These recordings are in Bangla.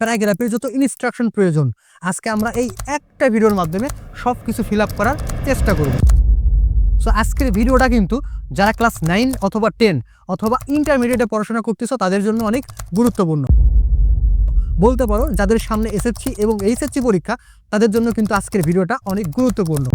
প্যারাগ্রাফের যত ইনস্ট্রাকশন প্রয়োজন, আজকে আমরা এই একটা ভিডিওর মাধ্যমে সব কিছু ফিল আপ করার চেষ্টা করব। সো আজকের ভিডিওটা কিন্তু যারা ক্লাস নাইন অথবা টেন অথবা ইন্টারমিডিয়েটে পড়াশোনা করতেছো, তাদের জন্য অনেক গুরুত্বপূর্ণ। বলতে পারো, যাদের সামনে এসএসসি এবং এইচএসসি পরীক্ষা, তাদের জন্য কিন্তু আজকের ভিডিওটা অনেক গুরুত্বপূর্ণ।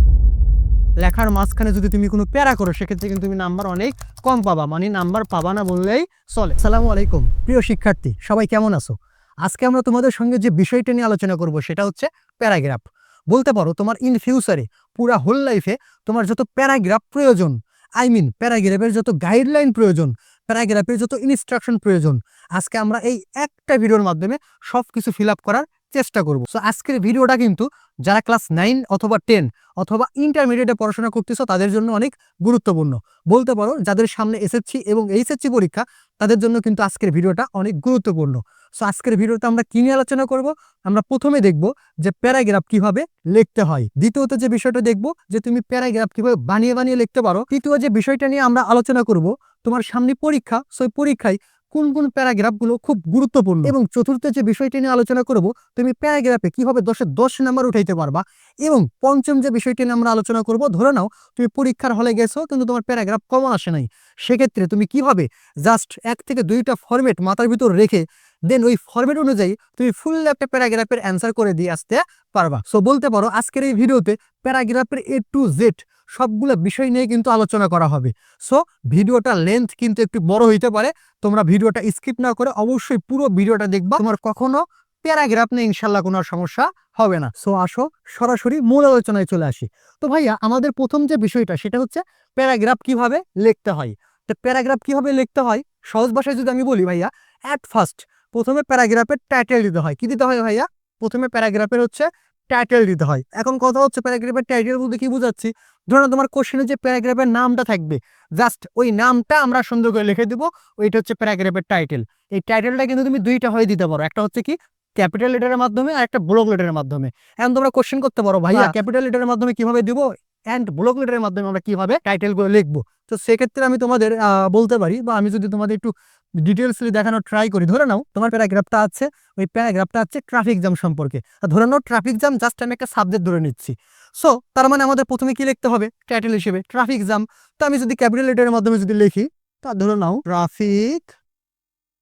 লেখার মাঝখানে যদি তুমি কোনো প্যারা করো, সেক্ষেত্রে কিন্তু তুমি নাম্বার অনেক কম পাবা মানে নাম্বার পাবা না বললেই চলে। সালামু আলাইকুম, প্রিয় শিক্ষার্থী, সবাই কেমন আছো? আজকে আমরা তোমাদের সঙ্গে যে বিষয়টা নিয়ে আলোচনা করব সেটা হচ্ছে প্যারাগ্রাফ। বলতে পারো তোমার ইন ফিউচারে পুরা হোল লাইফে তোমার যত প্যারাগ্রাফ প্রয়োজন আই মিন প্যারাগ্রাফের যত গাইডলাইন প্রয়োজন, প্যারাগ্রাফের যত ইনস্ট্রাকশন প্রয়োজন, আজকে আমরা এই একটা ভিডিওর মাধ্যমে সব কিছু ফিল আপ করার চেষ্টা করব। সো আজকের ভিডিওটা কিন্তু যারা ক্লাস নাইন অথবা টেন অথবা ইন্টারমিডিয়েটে পড়াশোনা করতেছো তাদের জন্য অনেক গুরুত্বপূর্ণ। বলতে পারো যাদের সামনে এসএসসি এবং এইচএসসি পরীক্ষা তাদের জন্য কিন্তু আজকের ভিডিওটা অনেক গুরুত্বপূর্ণ। সো আজকের ভিডিওতে আমরা কি নিয়ে আলোচনা করব? আমরা প্রথমে দেখব যে প্যারাগ্রাফ কীভাবে লিখতে হয়। দ্বিতীয়ত যে বিষয়টা দেখব যে তুমি প্যারাগ্রাফ কীভাবে বানিয়ে বানিয়ে লিখতে পারো। তৃতীয় যে বিষয়টা নিয়ে আমরা আলোচনা করব, তোমার সামনে পরীক্ষা। সেই পরীক্ষায় কোন কোন প্যারাগ্রাফগুলো খুব গুরুত্বপূর্ণ? এবং চতুর্থ যে বিষয়টি নিয়ে আলোচনা করব, তুমি প্যারাগ্রাফে কীভাবে দশে দশ নাম্বার উঠাইতে পারবা। এবং পঞ্চম যে বিষয়টি নিয়ে আমরা আলোচনা করব, ধরে নাও তুমি পরীক্ষার হলে গেছো, কিন্তু তোমার প্যারাগ্রাফ কমন আসে নাই। সেক্ষেত্রে তুমি কীভাবে জাস্ট এক থেকে দুইটা ফরম্যাট মাথার ভিতর রেখে দেন ওই ফরম্যাট অনুযায়ী তুমি ফুল একটা প্যারাগ্রাফের অ্যান্সার করে দিয়ে আসতে পারবা। সো বলতে পারো আজকের এই ভিডিওতে প্যারাগ্রাফের এ টু জেড সবগুলো বিষয় নিয়ে কিন্তু আলোচনা করা হবে। সো ভিডিওটা লেন্থ কিন্তু একটু বড় হইতে পারে। তোমরা ভিডিওটা স্কিপ না করে অবশ্যই পুরো ভিডিওটা দেখবা। তোমার কখনো প্যারাগ্রাফ নিয়ে ইনশাল্লাহ কোনো সমস্যা হবে না। সো আসো সরাসরি মূল আলোচনায় চলে আসি। তো ভাইয়া, আমাদের প্রথম যে বিষয়টা সেটা হচ্ছে প্যারাগ্রাফ কীভাবে লিখতে হয়? তো প্যারাগ্রাফ কীভাবে লিখতে হয়? সহজ ভাষায় যদি আমি বলি ভাইয়া অ্যাট ফার্স্ট প্রথমে প্যারাগ্রাফের টাইটেল দিতে হয়। কি দিতে হয় ভাইয়া? প্রথমে প্যারাগ্রাফের হচ্ছে টাইটেল দিতে হয়। এখন কথা হচ্ছে প্যারাগ্রাফের টাইটেল বলতে কি বুঝাচ্ছি? ধরো তোমার কোশ্চেনে যে প্যারাগ্রাফের নামটা থাকবে জাস্ট ওই নামটা আমরা সুন্দর করে লিখে দিব ওইটা হচ্ছে প্যারাগ্রাফের টাইটেল এই টাইটেলটা কিন্তু তুমি দুইটা হয়ে দিতে পারো। একটা হচ্ছে কি ক্যাপিটাল লেটারের মাধ্যমে আর একটা ব্লক লেটারের মাধ্যমে। এখন তোমরা কোশ্চেন করতে পারো ভাইয়া ক্যাপিটাল লেটারের মাধ্যমে কীভাবে দিব অ্যান্ড ব্লক লেটারের মাধ্যমে আমরা কীভাবে টাইটেলগুলো লিখব? তো সেক্ষেত্রে আমি তোমাদের আহ, বলতে পারি বা আমি যদি তোমাদের একটু ডিটেলসলি দেখানোর ট্রাই করি। ধরে নাও, তোমার প্যারাগ্রাফটা আছে, ওই প্যারাগ্রাফটা আছে ট্রাফিক জ্যাম সম্পর্কে। ধরে নাও ট্রাফিক জ্যাম জাস্ট আমি একটা সাবজেক্ট ধরে নিচ্ছি। সো তার মানে আমাদের প্রথমে কি লিখতে হবে? টাইটেল হিসেবে ট্রাফিক জ্যাম তো আমি যদি ক্যাপিটাল লেটারের মাধ্যমে যদি লিখি, তা ধরে নাও ট্রাফিক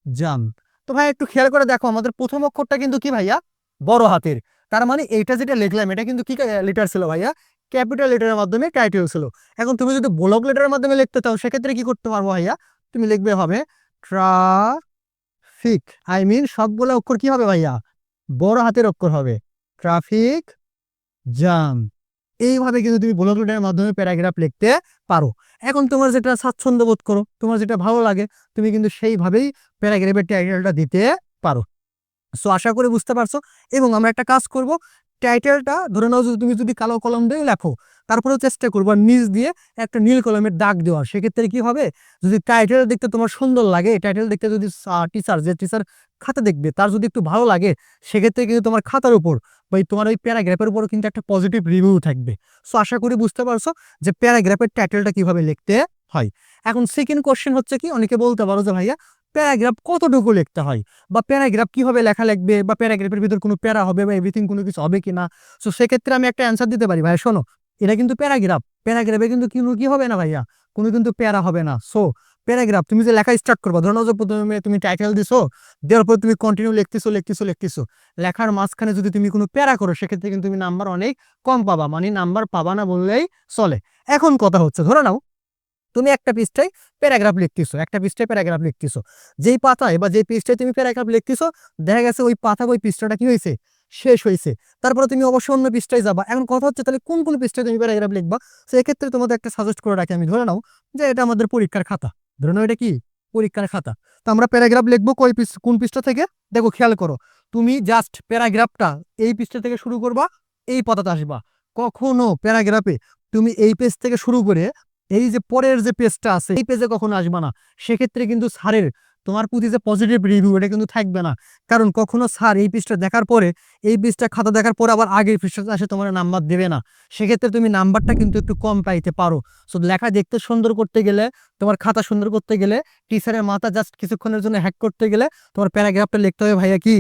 জ্যাম তো ভাই, একটু খেয়াল করে দেখো, আমাদের প্রথম অক্ষরটা কিন্তু কি ভাইয়া? বড় হাতের। তার মানে এইটা যেটা লিখলাম, এটা কিন্তু কি লেটার ছিল ভাইয়া? ক্যাপিটাল লেটারের মাধ্যমে টাইটেল ছিল। এখন তুমি যদি ব্লক লেটারের মাধ্যমে লিখতে চাও, সেক্ষেত্রে কি করতে পারব ভাইয়া? তুমি লিখবে হবে ট্রাফিক। আই মিন সবগুলো অক্ষর কি হবে ভাইয়া? বড় হাতের অক্ষর হবে। Traffic jam. এইভাবে কিন্তু তুমি ব্লক লেটারের মাধ্যমে প্যারাগ্রাফ লিখতে পারো। এখন তোমার যেটা স্বাচ্ছন্দ্য বোধ করো, তোমার যেটা ভালো লাগে, তুমি কিন্তু সেইভাবেই প্যারাগ্রাফের টাইটেলটা দিতে পারো। সো আশা করে বুঝতে পারছ। এবং আমরা একটা কাজ করব টাইটেলটা ধরে নাও যদি তুমি যদি কালো কলম দিয়ে লেখো, তারপরেও চেষ্টা করব নিচ দিয়ে একটা নীল কলমের দাগ দেওয়ার। সেক্ষেত্রে কি হবে? যদি টাইটেল দেখতে তোমার সুন্দর লাগে টাইটেল দেখতে যদি টিচার যে টিচার খাতা দেখবে, তার যদি একটু ভালো লাগে, সেক্ষেত্রে কিন্তু তোমার খাতার উপর বা তোমার ওই প্যারাগ্রাফের উপরও কিন্তু একটা পজিটিভ রিভিউ থাকবে। সো আশা করি বুঝতে পারছ যে প্যারাগ্রাফের টাইটেলটা কীভাবে লিখতে হয়। এখন সেকেন্ড কোশ্চেন হচ্ছে কি? অনেকে বলতে পারো যে, ভাইয়া প্যারাগ্রাফ কতটুকু লিখতে হয়? বা প্যারাগ্রাফ কীভাবে লেখা লিখবে? বা প্যারাগ্রাফের ভিতর কোনো প্যারা হবে বা এভরিথিং কোনো কিছু হবে কিনা? সো সেক্ষেত্রে আমি একটা অ্যান্সার দিতে পারি। ভাই, শোনো, এটা কিন্তু প্যারাগ্রাফ। প্যারাগ্রাফে কিন্তু কোনো কি হবে না ভাইয়া? কোনো কিন্তু প্যারা হবে না। সো প্যারাগ্রাফ, তুমি যে লেখা স্টার্ট করবা, ধরো যে প্রথমে তুমি টাইটেল দিছো, দেওয়ার পর তুমি কন্টিনিউ লিখতেছো লিখতেছো লিখতেছো। লেখার মাঝখানে যদি তুমি কোনো প্যারা করো, সেক্ষেত্রে কিন্তু তুমি নাম্বার অনেক কম পাবা। মানে নাম্বার পাবা না বললেই চলে। এখন কথা হচ্ছে, ধরে নাও তুমি একটা পৃষ্ঠায় প্যারাগ্রাফ লিখতেছো, একটা পৃষ্ঠায় প্যারাগ্রাফ লিখতেছো। যেই পাতায় বা যেই পৃষ্ঠায় তুমি প্যারাগ্রাফ লিখতেছো, দেখা গেছে ওই পাতা ওই পৃষ্ঠাটা কি হয়েছে? শেষ হয়েছে। তারপরে তুমি অবশ্যই অন্য পৃষ্ঠায় যাবা। এখন কথা হচ্ছে তাহলে কোন কোন পৃষ্ঠায় তুমি প্যারাগ্রাফ লিখবা? সেক্ষেত্রে তোমাদের একটা সাজেস্ট করে রাখি, আমি ধরে নাও যে এটা আমাদের পরীক্ষার খাতা। ধরে নাও এটা কি? পরীক্ষার খাতা। তো আমরা প্যারাগ্রাফ লিখব কই কোন পৃষ্ঠা থেকে? দেখো খেয়াল করো, তুমি জাস্ট প্যারাগ্রাফটা এই পৃষ্ঠা থেকে শুরু করবা, এই পাতাতে আসবা। কখনো প্যারাগ্রাফে তুমি এই পেজ থেকে শুরু করে এই যে পরের যে পেজটা আছে, এই পেজে কখনো আসবে না। সেক্ষেত্রে কিন্তু স্যারের তোমার প্রতি যে পজিটিভ রিভিউ এটা কিন্তু থাকবে না। কারণ কখনো স্যার এই পৃষ্ঠা দেখার পরে, এই পৃষ্ঠা খাতা দেখার পরে আবার আগের পৃষ্ঠাতে আসে তোমার নাম্বার দেবে না। সেক্ষেত্রে তুমি নাম্বারটা কিন্তু একটু কম পাইতে পারো। সো লেখা দেখতে সুন্দর করতে গেলে, তোমার খাতা সুন্দর করতে গেলে, টিচারের মাথা জাস্ট কিছুক্ষণের জন্য হ্যাক করতে গেলে, তোমার প্যারাগ্রাফটা লিখতে হবে, ভাইয়া কি?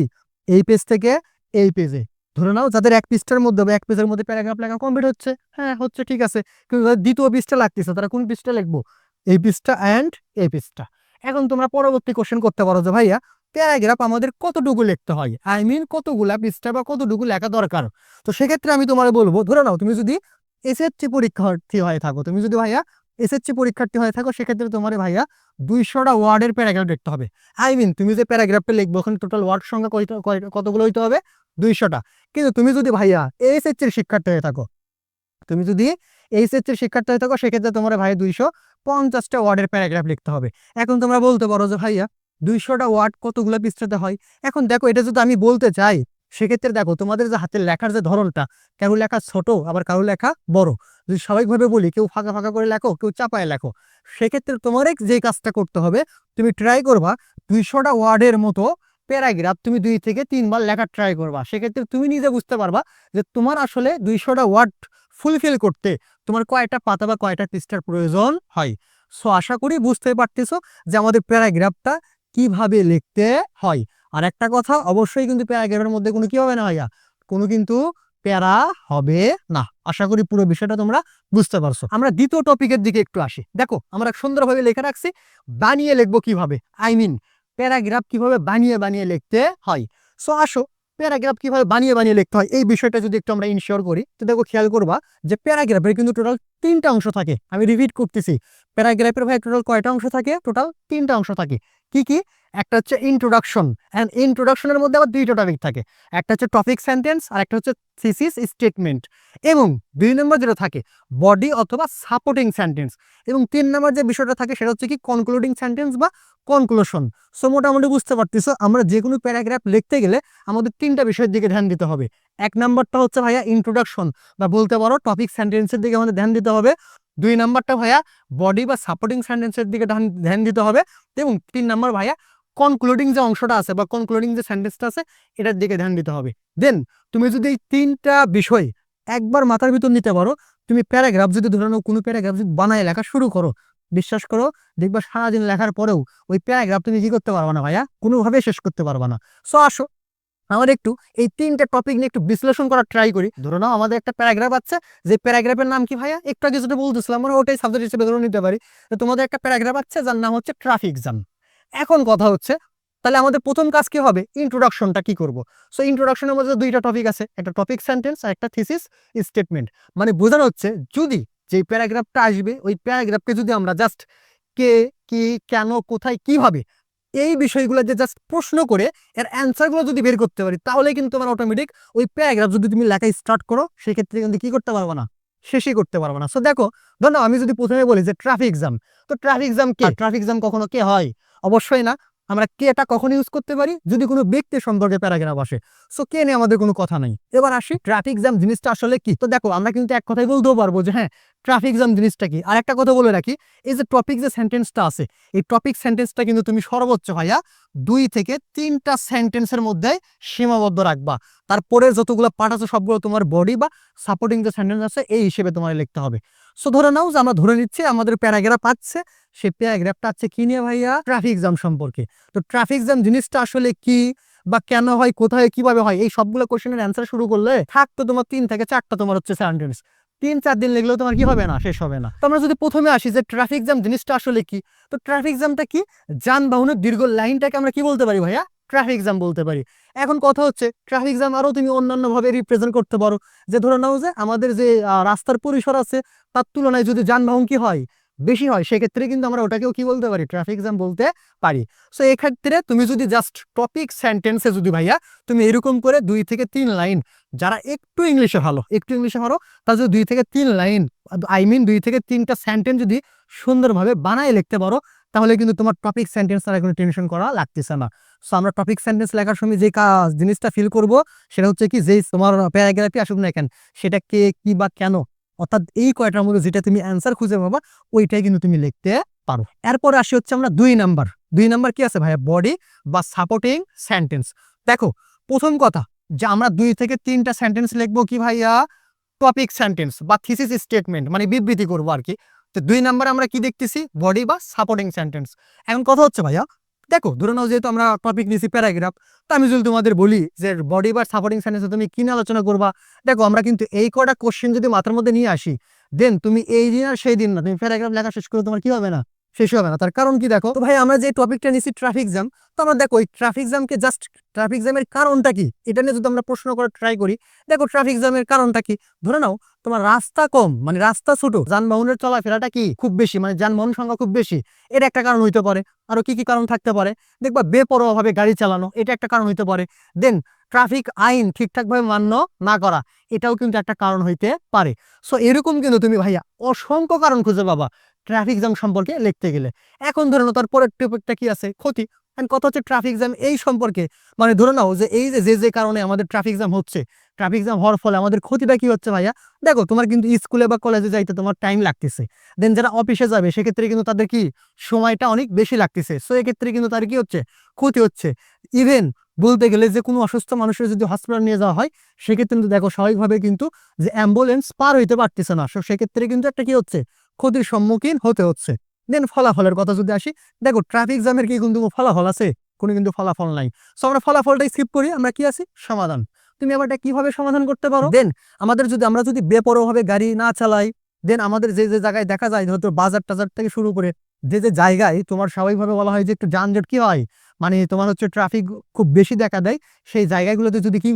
এই পেজ থেকে এই পেজে ধরে নাও যাদের এক পৃষ্ঠার মধ্যে বা এক পেজের মধ্যে প্যারাগ্রাফ লেখা কমপ্লিট হচ্ছে হ্যাঁ হচ্ছে, ঠিক আছে। কিন্তু যাদের দ্বিতীয় পৃষ্ঠা লাগতেছে, তারা কোন পৃষ্ঠা লিখব? এই পৃষ্ঠা অ্যান্ড এই পৃষ্ঠা। এখন তোমরা পরবর্তী কোশ্চেন করতে পারো যে, ভাইয়া, প্যারাগ্রাফ আমাদের কতটুকু লিখতে হয়? আই মিন কতগুলা পৃষ্ঠা বা কতটুকু লেখা দরকার? তো সেক্ষেত্রে আমি তোমার বলব, ধরে নাও, তুমি যদি এসএসসি পরীক্ষার্থী হয়ে থাকো, তুমি যদি ভাইয়া এসএসসি পরীক্ষার্থী হয়ে থাকো, সেক্ষেত্রে তোমার ভাইয়া দুইশোটা ওয়ার্ডের প্যারাগ্রাফ লিখতে হবে। আই মিন তুমি যে প্যারাগ্রাফটা লিখব, ওখানে টোটাল ওয়ার্ড সংখ্যা কতগুলো হইতে হবে? দুইশোটা। কিন্তু তুমি যদি ভাইয়া এইচএসসির শিক্ষার্থী হয়ে থাকো, তুমি যদি এইচএসসির শিক্ষার্থী হয়ে থাকো, সেক্ষেত্রে তোমার ভাইয়া দুইশো পঞ্চাশটা ওয়ার্ডের প্যারাগ্রাফ লিখতে হবে। এখন তোমরা বলতে পারো যে ভাইয়া দুইশোটা ওয়ার্ড কতগুলো পৃষ্ঠাতে হয়? এখন দেখো, এটা যদি আমি বলতে চাই সেক্ষেত্রে দেখো তোমাদের যে হাতের লেখার যে ধরনটা, কারও লেখা ছোট, আবার কারও লেখা বড়। যদি স্বাভাবিকভাবে বলি, কেউ ফাঁকা ফাঁকা করে লেখো, কেউ চাপায় লেখো, সেক্ষেত্রে তোমার যে কাজটা করতে হবে, তুমি ট্রাই করবা দুইশোটা ওয়ার্ডের মতো প্যারাগ্রাফ তুমি দুই থেকে তিনবার লেখার ট্রাই করবা। সেক্ষেত্রে তুমি নিজে বুঝতে পারবা যে তোমার আসলে দুইশোটা ওয়ার্ড ফুলফিল করতে তোমার কয়টা পাতা বা কয়টা পৃষ্ঠার প্রয়োজন হয়। সো আশা করি বুঝতে পারতেছো যে আমাদের প্যারাগ্রাফটা কীভাবে লিখতে হয়। আর একটা কথা অবশ্যই কিন্তু প্যারাগ্রাফের মধ্যে কোনো কি হবে না ভাইয়া? কোনো কিন্তু প্যারা হবে না। আশা করি পুরো বিষয়টা তোমরা বুঝতে পারছ। আমরা দ্বিতীয় টপিকের দিকে একটু আসি। দেখো, আমরা সুন্দরভাবে লেখা রাখছি, বানিয়ে লিখব কীভাবে? আই মিন প্যারাগ্রাফ কীভাবে বানিয়ে বানিয়ে লিখতে হয়? সো আসো প্যারাগ্রাফ কীভাবে বানিয়ে বানিয়ে লিখতে হয়? এই বিষয়টা যদি একটু আমরা ইনশিওর করি, তো দেখো খেয়াল করবা যে প্যারাগ্রাফের কিন্তু টোটাল তিনটা অংশ থাকে। আমি রিপিট করতেছি। প্যারাগ্রাফের ভাই টোটাল কয়টা অংশ থাকে? টোটাল তিনটা অংশ থাকে। কি কি? একটা হচ্ছে ইন্ট্রোডাকশন অ্যান্ড ইন্ট্রোডাকশনের মধ্যে আবার দুইটা টপিক থাকে। একটা হচ্ছে টপিক সেন্টেন্স আর একটা হচ্ছে থিসিস স্টেটমেন্ট এবং দুই নম্বর যেটা থাকে বডি অথবা সাপোর্টিং সেন্টেন্স এবং তিন নম্বর যে বিষয়টা থাকে, সেটা হচ্ছে কি কনক্লুডিং সেন্টেন্স বা কনক্লুশন সো মোটামুটি বুঝতে পারতেছো, আমরা যে কোনো প্যারাগ্রাফ লিখতে গেলে আমাদের তিনটা বিষয়ের দিকে ধ্যান দিতে হবে। এক নম্বরটা হচ্ছে ভাইয়া ইন্ট্রোডাকশন বা বলতে পারো টপিক সেন্টেন্সের দিকে আমাদের ধ্যান দিতে হবে। দুই নাম্বারটা ভাইয়া বডি বা সাপোর্টিং সেন্টেন্সের দিকে ধ্যান- দিতে হবে। এবং তিন নাম্বার ভাইয়া কনক্লুডিং যে অংশটা আছে বা কনক্লুডিং যে সেন্টেন্সটা আছে, এটার দিকে ধ্যান দিতে হবে। দেন তুমি যদি এই তিনটা বিষয় একবার মাথার ভিতর নিতে পারো, তুমি প্যারাগ্রাফ যদি ধরে নাও, কোনো প্যারাগ্রাফ যদি বানায় লেখা শুরু করো, বিশ্বাস করো, দেখবা সারাদিন লেখার পরেও ওই প্যারাগ্রাফ তুমি কি করতে পারবা না ভাইয়া? কোনোভাবে শেষ করতে পারবা না। সো আসো আমার একটু এই তিনটা টপিক নিয়ে একটু বিশ্লেষণ করার ট্রাই করি। ধরো নাও আমাদের একটা প্যারাগ্রাফ আছে, যে প্যারাগ্রাফের নাম কি ভাইয়া? একটু আগে যেটা বলতেছিলাম, আমরা ওটাই সাবজেক্ট হিসেবে ধরে নিতে পারি। তোমাদের একটা প্যারাগ্রাফ আছে, যার নাম হচ্ছে ট্রাফিক জ্যাম এখন কথা হচ্ছে, তাহলে আমাদের প্রথম কাজ কি হবে? ইন্ট্রোডাকশনটা কি করব? সো ইন্ট্রোডাকশনের মধ্যে দুইটা টপিক আছে, একটা টপিক সেন্টেন্স আর একটা থিসিস স্টেটমেন্ট মানে বোঝানো হচ্ছে, যদি যে প্যারাগ্রাফটা আসবে, ওই প্যারাগ্রাফকে যদি আমরা জাস্ট কে, কি, কেন, কোথায়, কীভাবে এই বিষয়গুলো যে জাস্ট প্রশ্ন করে এর অ্যান্সারগুলো যদি বের করতে পারি তাহলে কিন্তু তোমার অটোমেটিক ওই প্যারাগ্রাফ যদি তুমি লেখা স্টার্ট করো সেক্ষেত্রে কিন্তু কি করতে পারব না? শেষই করতে পারব না। সো দেখো ধরো আমি যদি প্রথমে বলি যে ট্রাফিক জ্যাম তো ট্রাফিক জ্যাম কে? ট্রাফিক জ্যাম কখনো কে হয়? অবশ্যই না। আমরা কে এটা কখন ইউজ করতে পারি? যদি কোনো ব্যক্তি সম্পর্কে প্যারাগ্রাফ আসে। সো কে নিয়ে আমাদের কোনো কথা নাই। এবার আসি ট্রাফিক জ্যাম জিনিসটা আসলে কি? তো দেখো আমরা কিন্তু এক কথাই বলতেও পারব যে হ্যাঁ ট্রাফিক জ্যাম জিনিসটা কি? আর একটা কথা বলে রাখি, এই যে টপিক যে সেন্টেন্সটা আছে, এই টপিক সেন্টেন্সটা কিন্তু তুমি সর্বোচ্চ ভাইয়া দুই থেকে তিনটা সেন্টেন্সের মধ্যে সীমাবদ্ধ রাখবা। তারপরে যতগুলো পার্ট আছে সবগুলো তোমার বডি বা সাপোর্টিং যে সেন্টেন্স আছে, এই হিসেবে তোমার লিখতে হবে। সো ধরে নাও যে আমরা ধরে নিচ্ছি, আমাদের প্যারাগ্রাফ আছে, সেই প্যারাগ্রাফটা আছে কি নিয়ে ভাইয়া? ট্রাফিক জ্যাম সম্পর্কে। তো ট্রাফিক জ্যাম জিনিসটা আসলে কি বা কেন হয়, কোথায়, কীভাবে হয়, এই সবগুলো কোশ্চেনের অ্যান্সার শুরু করলে থাকতো তোমার তিন থেকে চারটা তোমার হচ্ছে সেন্টেন্স তিন, চার দিন লেগলেও তোমার কি হবে না? শেষ হবে না। তো আমরা যদি প্রথমে আসি যে ট্রাফিক জ্যাম জিনিসটা আসলে কি? তো ট্রাফিক জ্যামটা কি? যানবাহনের দীর্ঘ লাইনটাকে আমরা কি বলতে পারি ভাইয়া? ট্রাফিক জ্যাম বলতে পারি। এখন কথা হচ্ছে ট্রাফিক জ্যাম আরও তুমি অন্যান্যভাবে রিপ্রেজেন্ট করতে পারো। যে ধরে নাও যে আমাদের যে রাস্তার পরিসর আছে, তার তুলনায় যদি যানবাহন কি হয় বেশি হয়, সেক্ষেত্রে কিন্তু আমরা ওটাকেও কি বলতে পারি? ট্রাফিক জ্যাম বলতে পারি। সো এক্ষেত্রে তুমি যদি জাস্ট টপিক সেন্টেন্সে যদি ভাইয়া, তুমি এরকম করে দুই থেকে তিন লাইন যারা একটু ইংলিশে ভালো, একটু ইংলিশে ভালো, তারা যদি দুই থেকে তিন লাইন আই মিন দুই থেকে তিনটা সেন্টেন্স যদি সুন্দরভাবে বানায় লিখতে পারো, তাহলে কিন্তু তোমার টপিক সেন্টেন্স তারা কোনো টেনশন করা লাগতেছে না। সো আমরা টপিক সেন্টেন্স লেখার সময় যে কাজ জিনিসটা ফিল করব, সেটা হচ্ছে কি, যেই তোমার প্যারাগ্রাফি আসুক না কেন, সেটা কে, কি বা কেন অর্থাৎ এই কয়টার মধ্যে যেটা তুমি অ্যান্সার খুঁজে পাবা, ওইটাই কিন্তু তুমি লিখতে পারো। এরপর আসি হচ্ছে আমরা দুই নাম্বার দুই নাম্বার কি আছে ভাইয়া? বডি বা সাপোর্টিং সেন্টেন্স দেখো, প্রথম কথা, যে আমরা দুই থেকে তিনটা সেন্টেন্স লিখব কি ভাইয়া? টপিক সেন্টেন্স বা থিসিস স্টেটমেন্ট মানে বিবৃতি করব আর কি। তো দুই নাম্বার আমরা কি দেখতেছি? বডি বা সাপোর্টিং সেন্টেন্স এখন কথা হচ্ছে ভাইয়া দেখো, ধরে নাও যেহেতু আমরা টপিক নিয়েছি প্যারাগ্রাফ তো আমি যদি তোমাদের বলি যে বডি বা সাপোর্টিং সাইন্সে তুমি কিনে আলোচনা করবা? দেখো, আমরা কিন্তু এই কটা কোশ্চেন যদি মাথার মধ্যে নিয়ে আসি দেন তুমি এই দিন আর সেই দিন না, তুমি প্যারাগ্রাফ লেখা শেষ করে তোমার কি হবে না? শেষ হবে না। তার কারণ কি দেখো? তো ভাই, আমরা যে টপিকটা নিয়েছি ট্রাফিক জ্যাম তো আমরা দেখো ওই ট্রাফিক জ্যামকে জাস্ট ট্রাফিক জ্যামের কারণটা কি? এটা নিয়ে যদি আমরা প্রশ্ন করার ট্রাই করি, দেখো ট্রাফিক জ্যামের কারণটা কি? ধরে নাও, তোমার রাস্তা কম মানে রাস্তা ছোট, যানবাহনের চলাফেরাটা কি? খুব বেশি মানে যানবাহন সংখ্যা খুব বেশি। এটা একটা কারণ হইতে পারে। আরও কি কি কারণ থাকতে পারে? দেখবা, বেপরোয়াভাবে গাড়ি চালানো, এটা একটা কারণ হইতে পারে। দেন ট্রাফিক আইন ঠিকঠাকভাবে মান্য না করা, এটাও কিন্তু একটা কারণ হইতে পারে। সো এরকম কিন্তু তুমি ভাইয়া অসংখ্য কারণ খুঁজে পাবা। ট্রাফিক জ্যাম সম্পর্কে লিখতে গেলে। এখন ধরে নাও তার পরের টপিকটা কি আছে? ক্ষতি। And কত হচ্ছে ট্রাফিক জ্যাম এই সম্পর্কে। মানে ধরে নাও যে এই যে যে কারণে আমাদের ট্রাফিক জ্যাম হচ্ছে, ট্রাফিক জ্যাম হওয়ার ফলে আমাদের ক্ষতিটা কি হচ্ছে ভাইয়া? দেখো, তোমার কিন্তু স্কুলে বা কলেজে যাইতে তোমার টাইম লাগতেছে। দেন যারা অফিসে যাবে, সেক্ষেত্রে কিন্তু তাদের কি সময়টা অনেক বেশি লাগতেছে। সো এক্ষেত্রে কিন্তু তার কি হচ্ছে? ক্ষতি হচ্ছে। ইভেন বলতে গেলে যে কোনো অসুস্থ মানুষের যদি হসপিটাল নিয়ে যাওয়া হয়, সেক্ষেত্রে কিন্তু দেখো, স্বাভাবিকভাবে কিন্তু যে অ্যাম্বুলেন্স পার হইতে পারতেছে না। সো সেক্ষেত্রে কিন্তু একটা কি হচ্ছে? ক্ষতির সম্মুখীন হতে হচ্ছে। দেন ফলাফলের কথা যদি আসি, দেখো ট্রাফিক জ্যামের কি কিন্তু ফলাফল আছে? কোনো কিন্তু ফলাফল নাই। সো আমরা ফলাফলটাই স্কিপ করি, আমরা কি আছি? সমাধান। তুমি আবার এটা কীভাবে সমাধান করতে পারো? দেন আমাদের যদি, আমরা যদি বেপরোভাবে গাড়ি না চালাই দেন আমাদের যে যে জায়গায় দেখা যায়, হয়তো বাজার টাজার থেকে শুরু করে যে যে জায়গায় তোমার স্বাভাবিকভাবে বলা হয় যে একটু যানজট কি হয়? মানে তোমার হচ্ছে ট্রাফিক খুব বেশি দেখা দেয়, সেই জায়গাগুলোতে যদি কি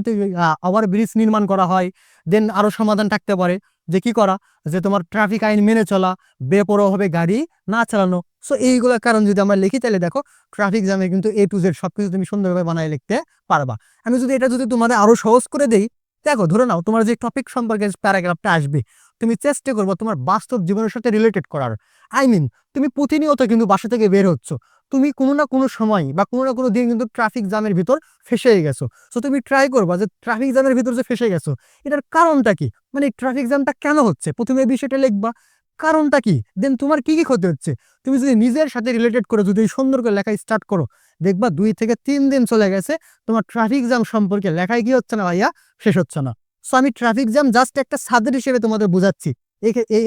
ওভার ব্রিজ নির্মাণ করা হয় দেন আরও সমাধান থাকতে পারে। যে কি করা? যে তোমার ট্রাফিক আইন মেনে চলা বেপরোয়াভাবে গাড়ি না চালানো। সো এইগুলোর কারণ যদি আমরা লিখি, তাহলে দেখো ট্রাফিক জ্যামে কিন্তু এ টু জেড সব কিছু তুমি সুন্দরভাবে বানায় লিখতে পারবা। আমি যদি এটা যদি তোমাদের আরও সহজ করে দেই, দেখো ধরে নাও তোমার যে টপিক সম্পর্কে প্যারাগ্রাফটা আসবে তুমি চেষ্টা করব তোমার বাস্তব জীবনের সাথে রিলেটেড করার। আই মিন তুমি প্রতিনিয়ত কিন্তু বাসা থেকে বের হচ্ছ। তুমি কোনো না কোনো সময় বা কোনো না কোনো দিন কিন্তু ট্রাফিক জ্যামের ভিতর ফেসে গেছো। সো তুমি ট্রাই করবা যে ট্রাফিক জ্যামের ভিতর যে ফেসে গেছো, এটার কারণটা কি? মানে ট্রাফিক জ্যামটা কেন হচ্ছে? প্রথমে বিষয়টা লিখবা। কারণটা কি? দেন তোমার কি কি ক্ষতি হচ্ছে? তুমি যদি নিজের সাথে রিলেটেড করে যদি সুন্দর করে লেখা স্টার্ট করো, দেখবা দুই থেকে তিন দিন চলে গেছে, তোমার ট্রাফিক জ্যাম সম্পর্কে লেখায় কি হচ্ছে না ভাইয়া? শেষ হচ্ছে না। সো আমি ট্রাফিক জ্যাম জাস্ট একটা সাদের হিসেবে তোমাদের বোঝাচ্ছি।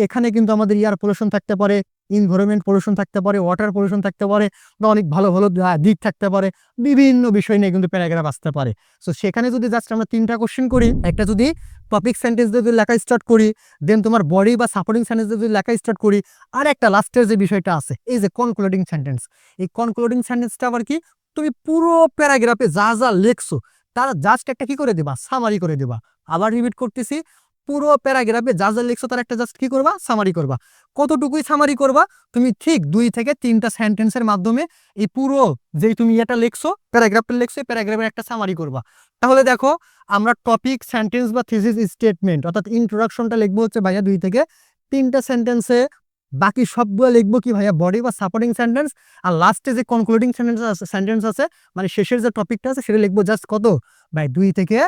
এখানে কিন্তু আমাদের এয়ার পলিউশন থাকতে পারে ইনভারনমেন্ট পলিউশন থাকতে পারে ওয়াটার পলিউশন থাকতে পারে, বা অনেক ভালো ভালো দিক থাকতে পারে, বিভিন্ন বিষয় নিয়ে কিন্তু প্যারাগ্রাফ আসতে পারে। সো সেখানে যদি জাস্ট আমরা তিনটা কোশ্চেন করি, একটা যদি টপিক সেন্টেন্স যদি লেখা স্টার্ট করি দেন তোমার বডি বা সাপোর্টিং সেন্টেন্স যদি লেখা স্টার্ট করি, আর একটা লাস্টের যে বিষয়টা আছে, এই যে কনক্লুডিং সেন্টেন্স এই কনক্লুডিং সেন্টেন্সটা আবার কি, তুমি পুরো প্যারাগ্রাফে যা যা লিখছো তার জাস্ট একটা কি করে দিবা? সামারি করে দিবা। আবার রিপিট করতেছি, পুরো প্যারাগ্রাফে যা যা লিখছো তার একটা জাস্ট কি করবা? সামারি করবা। কতটুকুই সামারি করবা? তুমি ঠিক দুই থেকে তিনটা সেন্টেন্সের মাধ্যমে এই পুরো যেই তুমি এটা লিখছো প্যারাগ্রাফে লিখছো প্যারাগ্রাফের একটা সামারি করবা। তাহলে দেখো, আমরা টপিক সেন্টেন্স বা থিসিস স্টেটমেন্ট অর্থাৎ ইন্ট্রোডাকশনটা লিখব হচ্ছে ভাইয়া দুই থেকে তিনটা সেন্টেন্সে বাকি সবগুলো লিখব কি ভাইয়া? বডি বা সাপোর্টিং সেন্টেন্স আর লাস্টে যে কনক্লুডিং সেন্টেন্স আছে সেন্টেন্স আছে মানে শেষের যে টপিকটা আছে, সেটা লিখব জাস্ট কত? ভাই, দুই থেকে